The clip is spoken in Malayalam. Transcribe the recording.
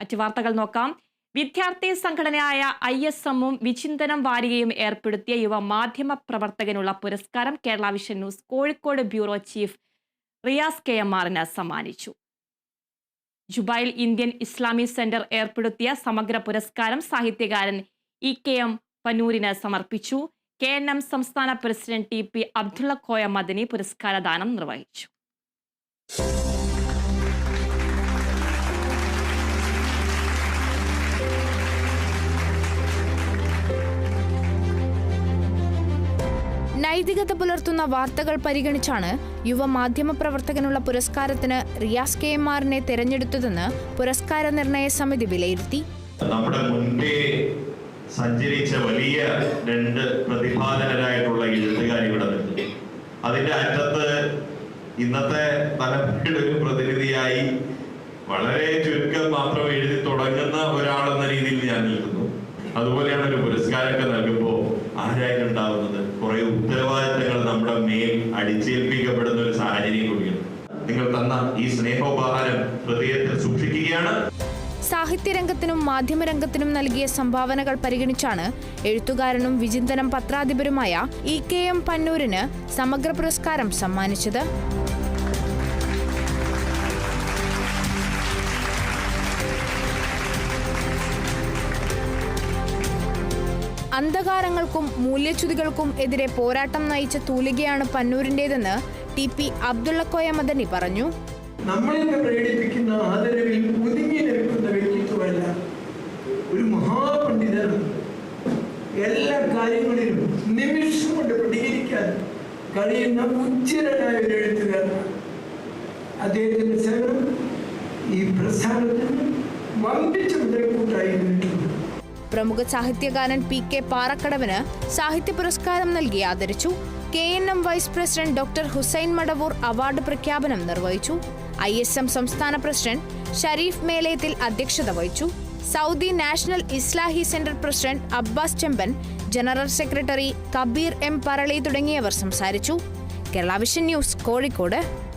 മറ്റു വാർത്തകൾ നോക്കാം. വിദ്യാർത്ഥി സംഘടനയായ ഐ എസ് എമ്മും വിചിന്തനം വാരികയും ഏർപ്പെടുത്തിയ യുവ മാധ്യമ പ്രവർത്തകനുള്ള പുരസ്കാരം Kerala vision news Kozhikode bureau chief Riyas K M ആറിന് സമ്മാനിച്ചു. ജുബൈൽ ഇന്ത്യൻ ഇസ്ലാമിക് സെന്റർ ഏർപ്പെടുത്തിയ സമഗ്ര പുരസ്കാരം സാഹിത്യകാരൻ ഇ കെ എം പനൂരിന് സമർപ്പിച്ചു. കെ എൻ എം സംസ്ഥാന president T P Abdulla Koya Madani പുരസ്കാരദാനം നിർവഹിച്ചു. നൈതികത പുലർത്തുന്ന വാർത്തകൾ പരിഗണിച്ചാണ് യുവ മാധ്യമ പ്രവർത്തകനുള്ള പുരസ്കാരത്തിന് റിയാസ് കെ എം ആറിനെ തെരഞ്ഞെടുത്തതെന്ന് പുരസ്കാര നിർണയ സമിതി വിലയിരുത്തി. നമ്മുടെ മുൻപേ സഞ്ചരിച്ച വലിയ രണ്ട് പ്രതിഭാധനരായിട്ടുള്ള എഴുത്തുകാർ ഇവിടെ അതിന്റെ അറ്റത്ത് ഇന്നത്തെ തലമുറയുടെ ഒരു പ്രതിനിധിയായി വളരെ ചുരുക്കം മാത്രം എഴുതി തുടങ്ങുന്ന ഒരാളെന്ന രീതിയിൽ ഞാൻ നിൽക്കുന്നു. അതുപോലെയാണ് ഒരു പുരസ്കാരമൊക്കെ നൽകുമ്പോൾ ആരായിട്ട് അടിച്ചേൽപ്പിക്കപ്പെടുന്ന ഒരു സാഹചര്യം കൂടിയാണ് നിങ്ങൾ തന്ന ഈ സ്നേഹോപഹാരം ഹൃദയത്തിൽ സൂക്ഷിക്കുകയാണ്. സാഹിത്യരംഗത്തിനും മാധ്യമരംഗത്തിനും നൽകിയ സംഭാവനകൾ പരിഗണിച്ചാണ് എഴുത്തുകാരനും വിചിന്തനം പത്രാധിപരുമായ ഇ കെ എം പന്നൂരിന് സമഗ്ര പുരസ്കാരം സമ്മാനിച്ചത്. അന്ധകാരങ്ങൾക്കും മൂല്യച്യുതികൾക്കും എതിരെ പോരാട്ടം നയിച്ച തൂലികയാണ് പന്നൂരിന്റെതെന്ന് ടി പി അബ്ദുള്ളക്കോയ മദനി പറഞ്ഞു. നമ്മളിന്ന് പ്രകടിപ്പിക്കുന്ന ആദരവിൽ ഒതുങ്ങി നിൽക്കുന്ന വ്യക്തിത്വമല്ല. ഒരു മഹാപണ്ഡിതനാണ് എല്ലാ കാര്യങ്ങളിലും നിമിഷം കൊണ്ട് പ്രതികരിക്കാൻ കഴിയുന്ന ഉജ്ജ്വലനായ ഒരു എഴുത്തുകാരനാണ്. അദ്ദേഹത്തിന്റെ സേവനം ഈ പ്രസ്ഥാനത്തിന് വമ്പിച്ച മുതൽക്കൂട്ടായി നിന്നിട്ടുണ്ട് പ്രമുഖ സാഹിത്യകാരൻ പി കെ പാറക്കടവിന് സാഹിത്യ പുരസ്കാരം നൽകി ആദരിച്ചു. K N M vice president doctor Hussain Madavoor award പ്രഖ്യാപനം നിർവഹിച്ചു. ഐ എസ് എം സംസ്ഥാന പ്രസിഡന്റ് ഷരീഫ് മേലയത്തിൽ അധ്യക്ഷത വഹിച്ചു. Saudi national Islahi centre president Abbas Chemban general secretary Kabeer M Parali തുടങ്ങിയവർ സംസാരിച്ചു. Kerala vision news Kozhikode.